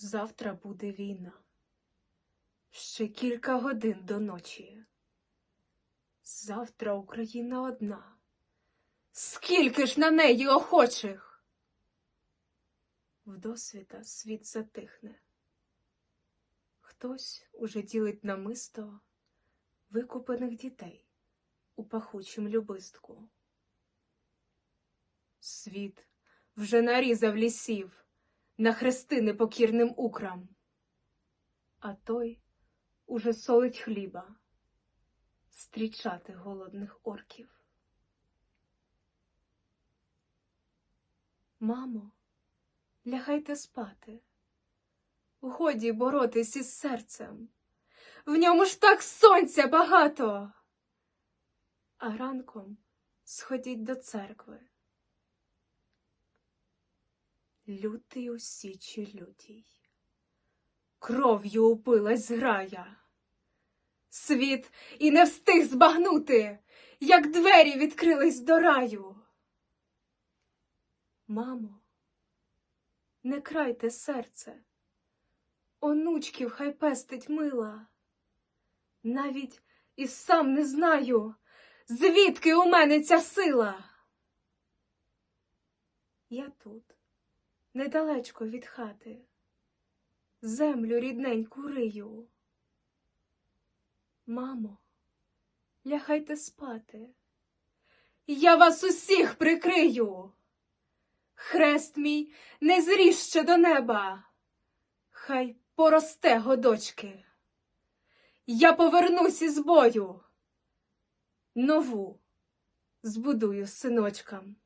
Завтра буде війна. Ще кілька годин до ночі. Завтра Україна одна. Скільки ж на неї охочих? Вдосвіта світ затихне. Хтось уже ділить намисто викупаних дітей у пахучім любистку. Світ вже нарізав лісів на хрести непокірним украм, а той уже солить хліба стрічати голодних орків. Мамо, лягайте спати. Годі боротись із серцем. В ньому ж так сонця багато. А ранком сходіть до церкви. Лютий у січі лютій. Кров'ю упилась зграя. Світ і не встиг збагнути, як двері відкрились до раю. Мамо, не крайте серце, онучків хай пестить мила. Навіть і сам не знаю, звідки у мене ця сила. Я тут, недалечко від хати, землю рідненьку рию. Мамо, лягайте спати, я вас усіх прикрию. Хрест мій не зріс ще до неба, хай поросте годочки. Я повернусь із бою, нову збудую синочкам.